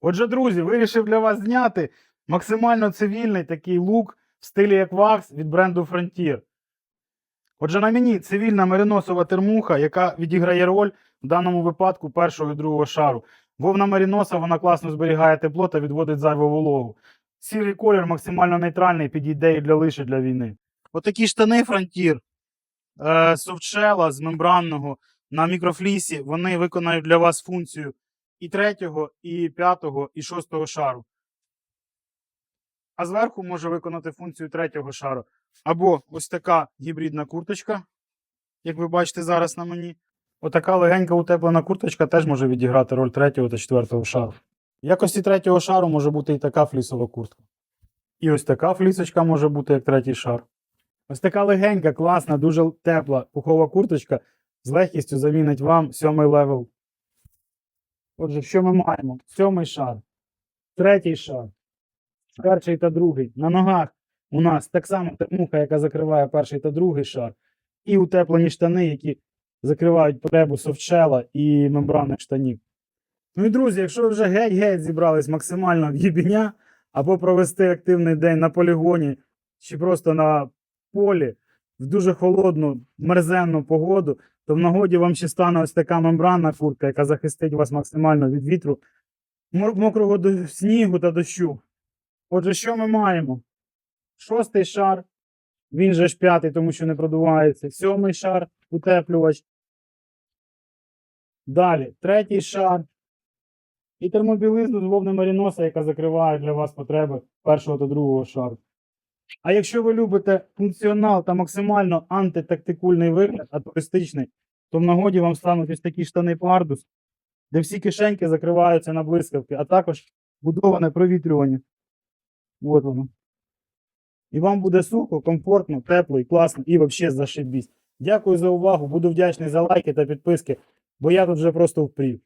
Отже, друзі, вирішив для вас зняти максимально цивільний такий лук в стилі як вакс від бренду Frontier. Отже, на мені цивільна мериносова термуха, яка відіграє роль в даному випадку першого і другого шару. Вовна мериноса вона класно зберігає тепло та відводить зайву вологу. Сірий колір максимально нейтральний, підійде і для лиші для війни. Отакі штани Frontier е, софтшела з мембранного на мікрофлісі, вони виконають для вас функцію і третього, і п'ятого, і шостого шару. А зверху може виконати функцію третього шару. Або ось така гібридна курточка, як ви бачите зараз на мені. Отака легенька утеплена курточка теж може відіграти роль третього та четвертого шару. В якості третього шару може бути і така флісова куртка. І ось така флісочка може бути як третій шар. Ось така легенька, класна, дуже тепла пухова курточка з легкістю замінить вам сьомий левел. Отже, що ми маємо? Сьомий шар, третій шар, перший та другий. На ногах у нас так само термуха, яка закриває перший та другий шар, і утеплені штани, які закривають потребу софтшела і мембранних штанів. Ну і друзі, якщо ви вже геть-геть зібрались максимально в або провести активний день на полігоні, чи просто на полі в дуже холодну, мерзенну погоду, то в нагоді вам ще стане ось така мембранна куртка, яка захистить вас максимально від вітру, мокрого снігу та дощу. Отже, що ми маємо? Шостий шар, він же ж п'ятий, тому що не продувається. Сьомий шар, утеплювач. Далі, третій шар. І термобілизну з вовни маріноса, яка закриває для вас потреби першого та другого шару. А якщо ви любите функціонал та максимально антитактикульний вигляд, а туристичний, то в нагоді вам стануть ось такі штани пардус, де всі кишеньки закриваються на блискавки, а також будоване провітрювання. От воно. І вам буде сухо, комфортно, тепло і класно, і взагалі зашибісь. Дякую за увагу. Буду вдячний за лайки та підписки, бо я тут вже просто впрів.